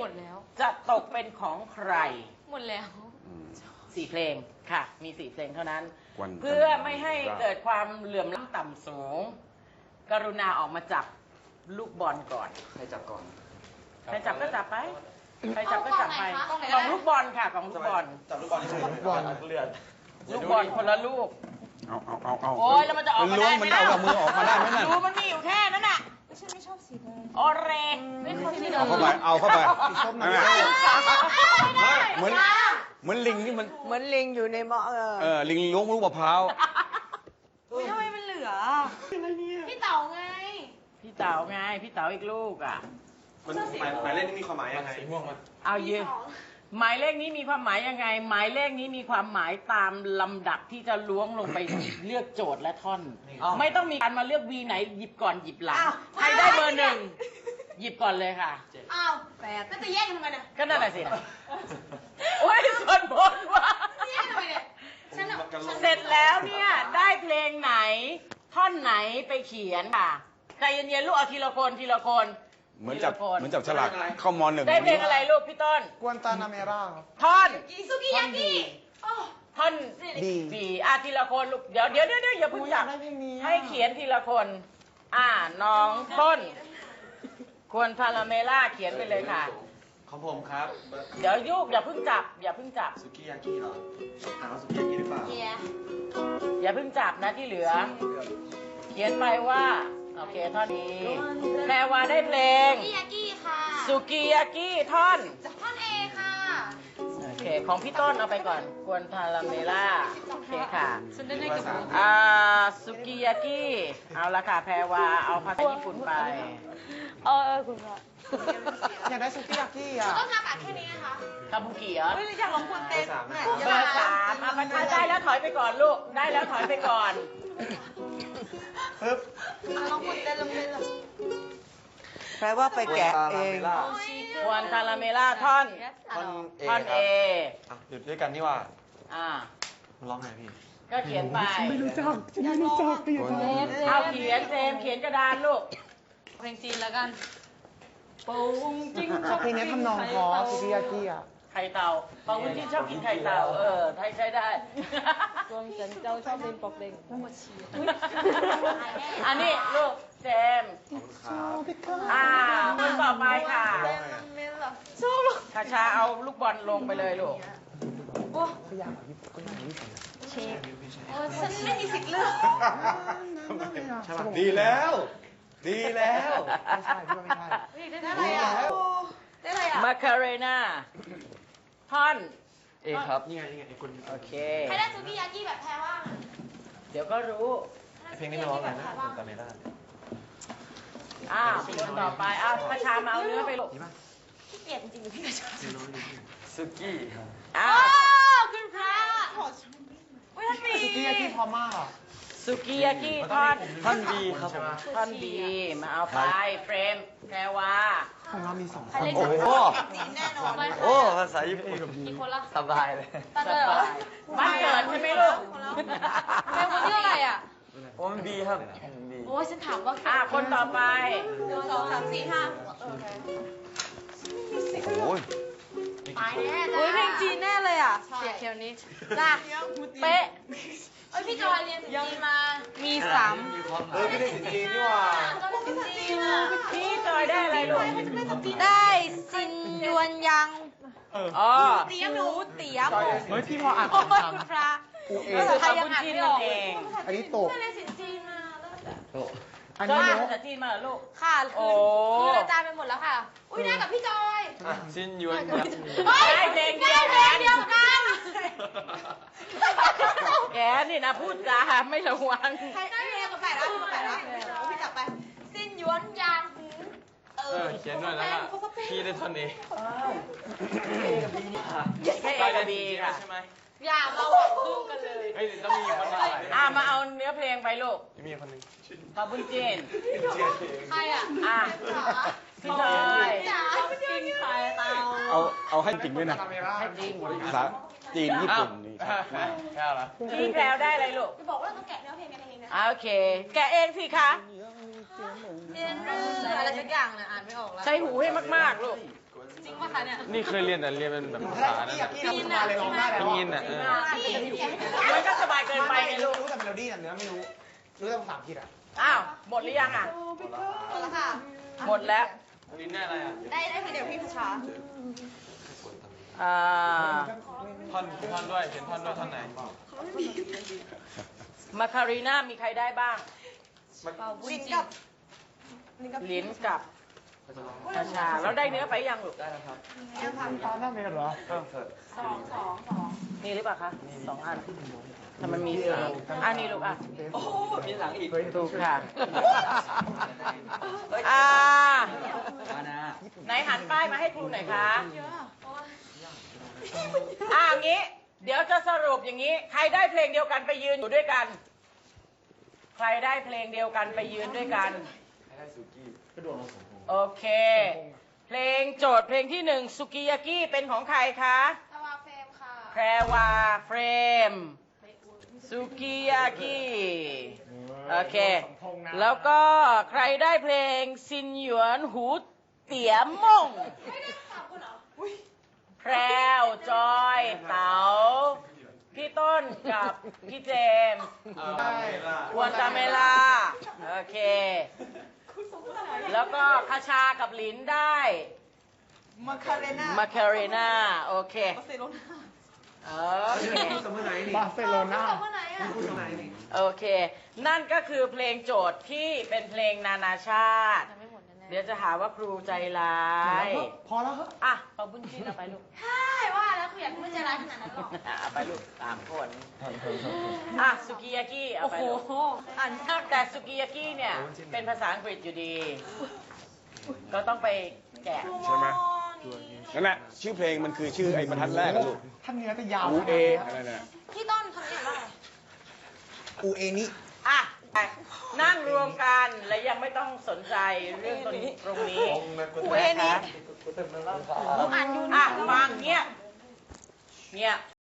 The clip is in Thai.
หมดแล้ว จะตกเป็นของใคร หมดแล้ว อืมสี่เพลงค่ะ มีสี่เพลงเท่านั้น วันเพื่อไม่ให้เกิดความเหลื่อมล้ำต่ำสูง กรุณาออกมาจับลูกบอลก่อน ใครจับก่อน ใครจับก็จับไป ใครจับก็จับไป เอากล่องไหนกล่องคะลูกบอลค่ะกล่องลูกบอล จับลูกบอลที่ไหนลูกบอล เลือดลูกบอลคนละลูก เอาเอาเอาเอาโอ้ยแล้วมันจะออกมาได้ไหมมันล้วงมันเอามือออกมาได้ไหมน่ะดูมันมีอยู่แค่นั้นน่ะ ไม่ใช่ไม่ชอบสีแดงโอเรไม่ชอบสีแดเอางเข้าไป เอาเข้าไปส้มหน่นั่อนยน่ะเหมือนเหมือนลิงที่มัน เหมือนลิงอยู่ในหม้อเออเออ ลิงล้วงลูกมะพร้าวทำไมมันเหลือ พี่เต๋าไง พี่เต๋าไง พี่เต๋าอีกลูกอะมันหมายหมายเลขนี่มีความหมายยังไงสีม่วงมันเอายืน หมายเลขนี้มีความหมายยังไง หมายเลขนี้มีความหมายตามลำดับที่จะล้วงลงไป เลือกโจทย์และท่อนไม่ต้องมีการมาเลือกวีไหนหยิบก่อนหยิบหลังอ้าว ใครได้เบอร์หนึ่งหยิบก่อนเลยค่ะ อ้าวแปดแล้วจะแย่งทำไมเนี่ยก็นั่นแหละสินะโอ้ยส่วนบนว่าแย่งทำไมเนี่ยฉันอะฉันเสร็จแล้วเนี่ย ได้เพลงไหน ท่อนไหนไปเขียนค่ะใจเย็นๆลูกเอาทีละคนทีละคน เหมือนจับทีละคนเหมือนจับฉลากเข้ามหนึ่งได้เพลงอะไรลูกพี่ต้นกวนตานาเมร่าครับท่อนซุกิยากิโอ้ท่อนดีบีอะทีละคนลูกเดี๋ยวเดี๋ยวเดี๋ยวเดี๋ยวอย่าเพิ่งจับได้เพลงนี้อะให้เขียนทีละคน อ่าน้องต้น ควรพาราเมล่าเขียนไปเลยค่ะของผมครับ เดี๋ยวยุกอย่าเพิ่งจับ อย่าเพิ่งจับสุกี้ยากิเหรอถามว่าสุกี้ยากิหรือเปล่าเย่อย่าเพิ่งจับนะที่เหลือ เขียนไปว่า โอเคท่อนนี้แปลว่าได้เพลงซุกิยากิค่ะสุกิยากิท่อนจากท่อนเอค่ะโอเค ของพี่ต้นเอาไปก่อน กวนพาราเมล่า โอเคค่ะ ฉันได้ในกระเป๋าอ่า สุกิยากิ เอาละค่ะ แพรวา เอาภาษาญี่ปุ่นไป เออเออคุณพ่ออยากได้สุกี้ยากิอะต้องทำแบบแค่นี้นะคะคาบุกิเหรอเฮ้ยอยากลองคุณเต้นเบอร์สามเอาไปได้แล้วถอยไปก่อนลูก ได้แล้วถอยไปก่อน ปึ๊บลองคุณเต้นลองเต้นลองแปลว่าไปแกะเองกวนพาราเมล่าท่อน ท่อนเอท่อนเออะหยุดด้วยกันนี่ว่า อ่าร้องไงพี่ ก็เขียนไปไม่รู้จักไม่รู้จักเอาเขียนเซมเขียนกระดานลูก เพลงจีนแล้วกันปูงจิ้งเพลงนี้ทำนองเพอสุกี้ยากิอะ ไข่เต่าบางคนที่ชอบกินไข่เต่า เออ ไทยใช้ได้ รวมฉันเจ้าชอบเล่นปอกเด้งอันนี้ลูกเจมส์อ่าคนต่อไปค่ะร้องไงอะเมนเหรอคาชาเอาลูกบอลลงไปเลยลูกโอ้โอ้ฉันไม่มีสิทธิ์เลือกดีแล้ว ดีแล้ว ไม่ใช่พี่ว่าไม่ใช่ ได้อะไรอะได้อะไรอะ มาคาเรนา ท่อน เอครับ นี่ไงนี่ไงไอ้คนโอเค ใครได้ซูกิยากิแบบแพ้ว่างเดี๋ยวก็รู้เพลงนี้มันร้องไงนะกวนตาเมร่าอ้าวคนต่อไป อ้าวคาชามาเอาเนื้อไปลูกขี้เกียจจริงๆเลยพี่กระชากสุกี้อ้าโอ้วคุณพระอุ้ยท่านมี สุกี้ยากิพอมากอะ สุกิยากิท่อนท่อนดีครับผมท่อนดีมาเอาไปเฟรมแพรวาของเรามีสองคใครนเล่นโอ้โหจีนแน่นอนโอ้ภาษาญี่ปุ่นกี่คนละสบายเลยตัดสเลยเหรอบายบ้านเกิดใช่ไหมลูกเพลงคนที่อะไรอะโอ้มันบีครับบีโอ้ยฉันถามว่าอ่าคนต่อไปหนึ่งสองสามสี่ห้าโอเคโอ้ยตายแน่จ้าอุ้ยเพลงจีนแน่เลยอะเสียเคียวนี้จ้าเป๊ะ เอ้ยพี่จอยเรียนจีนมามีสามเออพี่ได้สินจีนนี่หว่าก็เรียนจีนอะพี่จอยได้อะไรลูกได้ซินยวนยังอ๋อเตี๋ยหมูเตี๋ยหมูเฮ้ยพี่พออ่านโอ้ยคุณพระอูเอภาษาบุญจีนนั่นเองอันนี้โตะเรียนสินจีนมาแล้วแต่ อันจอนี้ยเนภาษาอะจีนมาเหรอลูก ค่ะโอ้ คือคืออาจารย์ไปหมดแล้วค่ะ อุ้ยได้กับพี่จอยซินยวนเฮ้ยได้เพลงเดียวได้เพลงเดียวกันแกนี่นะพูดจาไม่ระวัง ใครได้เพลงกับแปดแล้วพี่กับแปดแล้วพี่จับไปซินยวนยังหือเอเอออเขียนด้วยแล้วก็พี่ได้ท่อนนี้แค่เอกับบีค่ะใช่ไหมอย่าเราอะ พึ่งกันเลยเฮ้ยต้องมีคนหนึ่งอ่ามาเอาเนื้อเพลงไปลูกมีคนหนึ่งขอบคุณจีนใครอะอะพี่จอยจ๋ากินไข่เตาเอาเอาให้จริงด้วยนะให้จริงภาษาจีนญี่ปุ่นนี่ชัดมากแค่เหรอพี่แพรวได้อะไรลูกจะบอกว่าเราต้องแกะเนื้อเพลงกันเองนะอ่าโอเค แกะเองสิคะเรียนเรื่องอะไรสักอย่างนะอ่านไม่ออกแล้วใช้หูให้มากๆลูกกวน จริงป่ะคะเนี่ยนี่เคยเรียนแต่เรียนเป็นแบบภาษานะกี้กี้เรามาเลยร้องได้แล้วได้ยินอะเออ มันก็สบายเกินไปไงลูก รู้แต่เมโลดี้แต่เนื้อไม่รู้ รู้แต่ภาษาอังกฤษอะ อ้าว หมดหรือยังอะหมดแล้วค่ะ หมดแล้วลินได้อะไรอะได้ได้คือเดี๋ยวพี่พัชชาอ่าท่อนท่อนด้วยเขียนท่อนด้วยท่อนไหนมาคารีน่ามีใครได้บ้าง ลินกับลิ้นกับ ชาชาแล้วได้เนื้อไปยังลูกยังค่ะตอนนั้นเลยเหรอสองสองสองมีหรือเปล่าคะสองอันแต่มันมีสามอันนี้ลูกอะโอ้มีหลังอีกถูกค่ะอ่าไหนหันป้ายมาให้ครูหน่อยคะอ่างี้ เดี๋ยวจะสรุปอย่างนี้ ใครได้เพลงเดียวกันไปยืนอยู่ด้วยกัน ใครได้เพลงเดียวกันไปยืนด้วยกัน โอเค เพลงโจทย์เพลงที่หนึ่งสุกิยากิเป็นของใครคะตาวาเฟมค่ะแพรวาเฟรมสุกิยากิ โอเค แล้วก็ใครได้เพลงซินหยวนหูเตี๋ยม่งแพรวจอยเต๋าพี่ต้นกับพี่เจมส์ควรตาเมลาโอเค แล้วก็คาชากับหลินได้มาคาเรน่ามาคาเรนาโอเคบาร์เซโลนาโอเคสมัยไหนนี่บาร์เซโลนาตอบว่าไหนอะพูดสมัยนี่โอเค นั่นก็คือเพลงโจทย์ที่เป็นเพลงนานาชาติไม่หมดแน่ เดี๋ยวจะหาว่าครูใจร้าย พอแล้วเหรออะเอาบุญจิ้นเอาไปลูกใช่ว่าแล้วคุณอยากไม่ใจร้ายขนาดนั้นหรอกเอาไปลูกสามคนอะสุกิยากิเอาไปลูกอ่านยากแต่สุกิยากิเนี่ย เป็นภาษาอังกฤษอยู่ดี ก็ต้องไปแกะใช่ไหมนั่นแหละชื่อเพลงมันคือชื่อไอ้บรรทัดแรกอะลูกท่านเนื้อจะยาวอูเออะไรน่ะพี่ต้นคำนี้ว่าอะไรอูเอนี่อะไป นั่งรวมกันและยังไม่ต้องสนใจเรื่องตรงนี้ตรงนี้อูเอนี่หนูอ่านอยู่อะฟังเงียบเงียบ